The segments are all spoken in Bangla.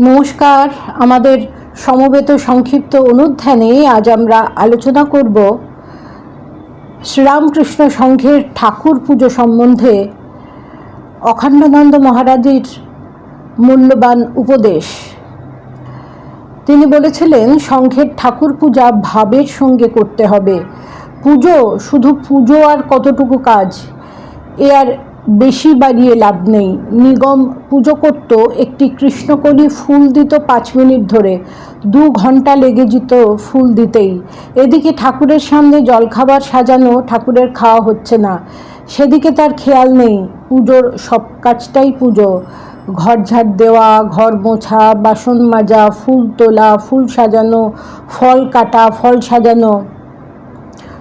নমস্কার। আমাদের সমবেত সংক্ষিপ্ত অনুধ্যানে আজ আমরা আলোচনা করব শ্রীরামকৃষ্ণ সংঘের ঠাকুর পুজো সম্বন্ধে অখণ্ডানন্দ মহারাজের মূল্যবান উপদেশ। তিনি বলেছিলেন, সংঘের ঠাকুর পূজা ভাবের সঙ্গে করতে হবে। পুজো শুধু পুজো আর কতটুকু কাজ? এ আর বেশি বাড়িয়ে লাভ নেই। নিগম পুজো করত একটি কৃষ্ণকলি ফুল দিত পাঁচ মিনিট ধরে। দু ঘণ্টা লেগে যেত ফুল দিতেই। এদিকে ঠাকুরের সামনে জলখাবার সাজানো ঠাকুরের খাওয়া হচ্ছে না। সেদিকে তার খেয়াল নেই। পুজোর সব কাজটাই পুজো। ঘর ঝাড় দেওয়া, ঘর মোছা, বাসন মাজা, ফুল তোলা, ফুল সাজানো, ফল কাটা, ফল সাজানো।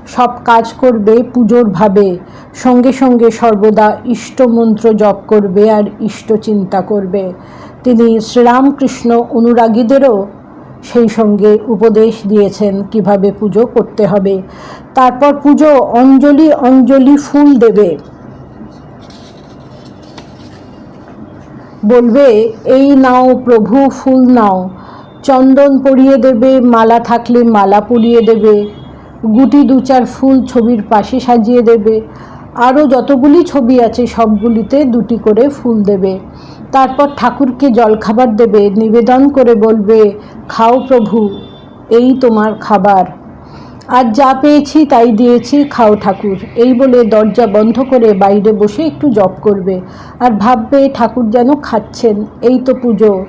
সব কাজ করবে পুজোর ভাবে। সঙ্গে সঙ্গে সর্বদা ইষ্টমন্ত্র জপ করবে আর ইষ্ট চিন্তা করবে। তিনি শ্রীরামকৃষ্ণ অনুরাগীদেরও সেই সঙ্গে উপদেশ দিয়েছেন কীভাবে পুজো করতে হবে। তারপর পুজো অঞ্জলি অঞ্জলি ফুল দেবে। বলবে, এই নাও প্রভু, ফুল নাও। চন্দন পরিয়ে দেবে, মালা থাকলে মালা পরিয়ে দেবে। গুটি দু চার ফুল ছবির পাশে সাজিয়ে দেবে। আরও যতগুলি ছবি আছে সবগুলিতে দুটি করে ফুল দেবে। তারপর ঠাকুরকে জলখাবার দেবে, নিবেদন করে বলবে, খাও প্রভু, এই তোমার খাবার। আজ যা পেয়েছি তাই দিয়েছি, খাও ঠাকুর। এই বলে দরজা বন্ধ করে বাইরে বসে একটু জপ করবে। আর ভাববে ঠাকুর যেন খাচ্ছেন, এই তো পুজো।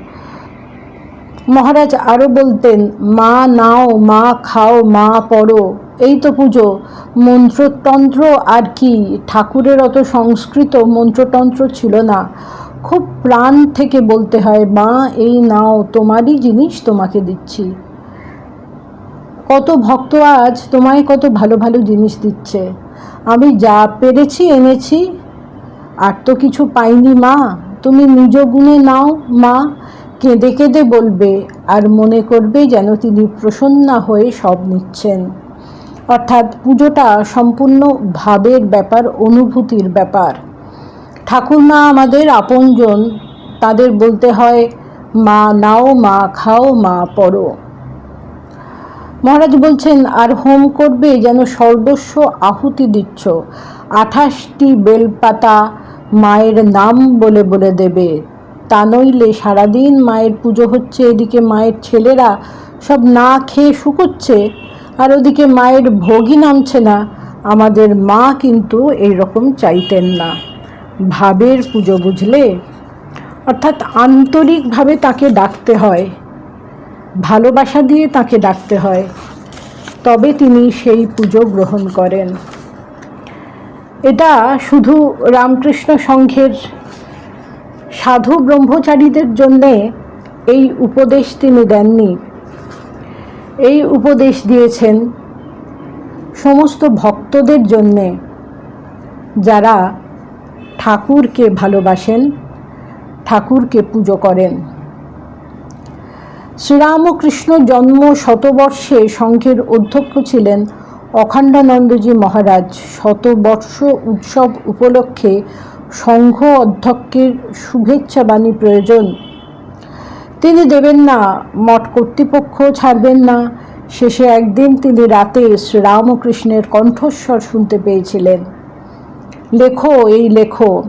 মহারাজ আরও বলতেন, মা নাও, মা খাও, মা পড়ো। এই তো পুজো। মন্ত্রতন্ত্র আর কি? ঠাকুরের অত সংস্কৃত মন্ত্রতন্ত্র ছিল না। খুব প্রাণ থেকে বলতে হয়, মা, এই নাও, তোমারই জিনিস তোমাকে দিচ্ছি। কত ভক্ত আজ তোমায় কত ভালো ভালো জিনিস দিচ্ছে। আমি যা পেরেছি, এনেছি, আর তো কিছু পাইনি, মা। তুমি নিজ গুণে নাও, মা। কেঁদে কেঁদে বলবে আর মনে করবে যেন তিনি প্রসন্না হয়ে সব নিচ্ছেন। অর্থাৎ পুজোটা সম্পূর্ণ ভাবের ব্যাপার, অনুভূতির ব্যাপার। ঠাকুরমা আমাদের আপনজন, তাদের বলতে হয়, মা, নাও মা, খাও মা, পড়ো। মহারাজ বলছেন, আর হোম করবে যেন সর্বস্ব আহুতি দিচ্ছ। আঠাশটি বেলপাতা মায়ের নাম বলে বলে দেবে। তা নইলে সারাদিন মায়ের পুজো হচ্ছে, এদিকে মায়ের ছেলেরা সব না খেয়ে শুকোচ্ছে আর ওদিকে মায়ের ভোগই নামছে না। আমাদের মা কিন্তু এই রকম চাইতেন না। ভাবের পুজো বুঝলে? অর্থাৎ আন্তরিকভাবে তাকে ডাকতে হয়। ভালোবাসা দিয়ে তাকে ডাকতে হয়। তবে তিনি সেই পুজো গ্রহণ করেন। এটা শুধু রামকৃষ্ণ সংঘের সাধু ব্রহ্মচারীদের জন্যে এই উপদেশ তিনি দেননি। এই উপদেশ দিয়েছেন সমস্ত ভক্তদের জন্যে যারা ঠাকুরকে ভালোবাসেন, ঠাকুরকে পুজো করেন। শ্রীরামকৃষ্ণ জন্ম শতবর্ষে সংঘের অধ্যক্ষ ছিলেন অখণ্ডানন্দজি মহারাজ। শতবর্ষ উৎসব উপলক্ষে সংঘ অধ্যক্ষের শুভেচ্ছা বাণী প্রয়োজন। তিনি দেবেন না, মঠ কর্তৃপক্ষ ছাড়বেন না। শেষে একদিন তিনি রাতে শ্রীরামকৃষ্ণের কণ্ঠস্বর শুনতে পেয়েছিলেন। লেখো, এই লেখো।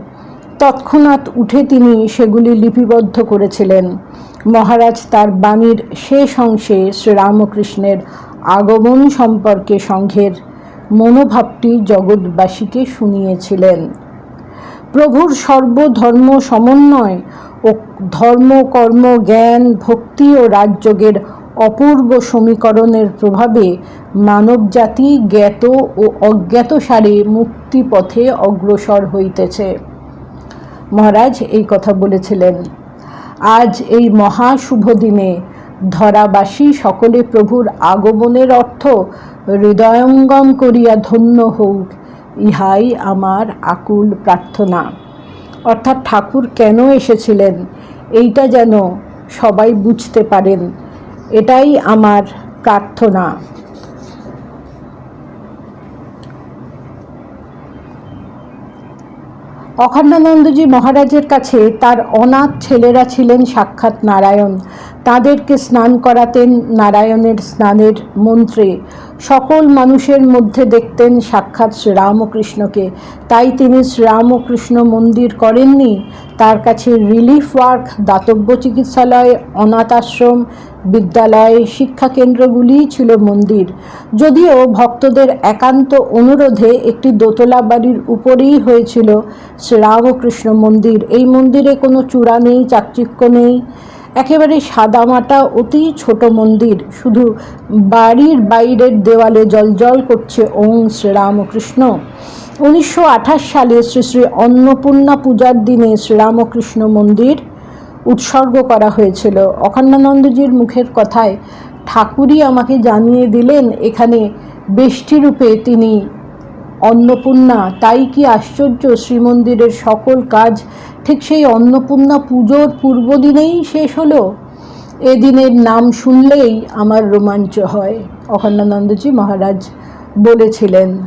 তৎক্ষণাৎ উঠে তিনি সেগুলি লিপিবদ্ধ করেছিলেন। মহারাজ তার বাণীর শেষ অংশে শ্রীরামকৃষ্ণের আগমন সম্পর্কে সংঘের মনোভাবটি জগৎবাসীকে শুনিয়েছিলেন। প্রভুর সর্বধর্ম সমন্বয় ও ধর্ম, কর্ম, জ্ঞান, ভক্তি ও রাজযোগের অপূর্ব সমীকরণের প্রভাবে মানবজাতি জ্ঞাত ও অজ্ঞাত সারে মুক্তিপথে অগ্রসর হইতেছে। মহারাজ এই কথা বলেছিলেন। আজ এই মহা শুভ দিনে ধরাবাসী সকলে প্রভুর আগমনের অর্থ হৃদয়ঙ্গম করিয়া ধন্য হোক ইহাই আমার আকুল প্রার্থনা। অর্থাৎ ঠাকুর কেন এসেছিলেন? এইটা যেন সবাই বুঝতে পারেন। এটাই আমার প্রার্থনা। অখণ্ডানন্দজি মহারাজের কাছে তার অনাথ ছেলেরা ছিলেন সাক্ষাৎ নারায়ণ। তাদেরকে স্নান করাতেন নারায়ণের স্নানের মন্ত্রে। সকল মানুষের মধ্যে দেখতেন সাক্ষাৎ শ্রীরামকৃষ্ণকে। তাই তিনি শ্রীরামকৃষ্ণ মন্দির করেননি। তার কাছে রিলিফ ওয়ার্ক, দাতব্য চিকিৎসালয়, অনাথ আশ্রম, বিদ্যালয় শিক্ষাকেন্দ্রগুলিই ছিল মন্দির। যদিও ভক্তদের একান্ত অনুরোধে একটি দোতলা বাড়ির উপরেই হয়েছিল শ্রীরামকৃষ্ণ মন্দির। এই মন্দিরে কোনো চূড়া নেই, চাকচিক্য নেই। একেবারে সাদামাটা, অতি ছোট মন্দির। শুধু বাড়ির বাইরের দেওয়ালে জলজল করছে ওং শ্রীরামকৃষ্ণ। উনিশশো আঠাশ সালে শ্রী শ্রী অন্নপূর্ণা পূজার দিনে শ্রীরামকৃষ্ণ মন্দির উৎসর্গ করা হয়েছিল। অখণ্ডানন্দজির মুখের কথায়, ঠাকুরই আমাকে জানিয়ে দিলেন, এখানে বেষ্টিরূপে তিনি অন্নপূর্ণা, তাই কি আশ্চর্য শ্রীমন্দিরের সকল কাজ? ঠিক সেই অন্নপূর্ণা পুজোর পূর্ব দিনেই শেষ হলো। এদিনের নাম শুনলেই আমার রোমাঞ্চ হয়, অখণ্ডানন্দজি মহারাজ বলেছিলেন।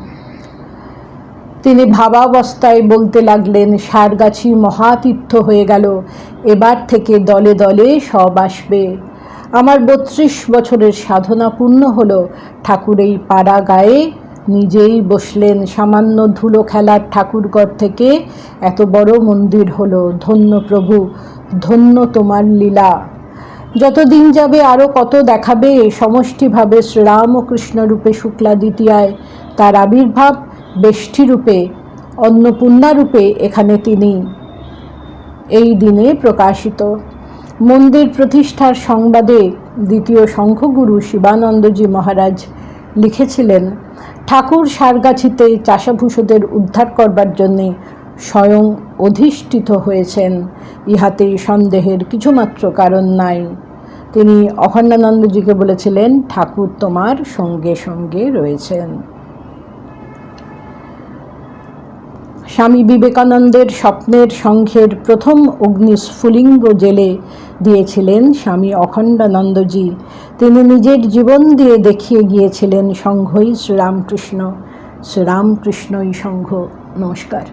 তিনি ভাবাবস্থায় বলতে লাগলেন, সারগাছি মহাতীর্থ হয়ে গেল, এবার থেকে দলে দলে সব আসবে। আমার বত্রিশ বছরের সাধনা পূর্ণ হলো ঠাকুর এই পাড়া গায়ে নিজেই বসলেন সামান্য ধুলো খেলার ঠাকুরঘর থেকে। এত বড় মন্দির হলো। ধন্য প্রভু, ধন্য তোমার লীলা। যতদিন যাবে আরও কত দেখাবে সমষ্টিভাবে শ্রীরাম ও কৃষ্ণরূপে শুক্লা দ্বিতীয়ায় তার আবির্ভাব বেষ্টিরূপে, অন্নপূর্ণারূপে এখানে তিনি এই দিনে প্রকাশিত। মন্দির প্রতিষ্ঠার সংবাদে দ্বিতীয় শঙ্খগুরু শিবানন্দজি মহারাজ লিখেছিলেন, ঠাকুর সারগাছিতে চাষাভূষদের উদ্ধার করবার জন্যে স্বয়ং অধিষ্ঠিত হয়েছেন। ইহাতে সন্দেহের কিছুমাত্র কারণ নাই। তিনি অখণ্ডানন্দজিকে বলেছিলেন, ঠাকুর তোমার সঙ্গে সঙ্গে রয়েছেন। স্বামী বিবেকানন্দের স্বপ্নের সংঘের প্রথম অগ্নিস্ফুলিঙ্গ জেলে দিয়েছিলেন স্বামী অখণ্ডানন্দজি। তিনি নিজের জীবন দিয়ে দেখিয়ে গিয়েছিলেন সংঘই শ্রীরামকৃষ্ণ, শ্রীরামকৃষ্ণই সংঘ। নমস্কার।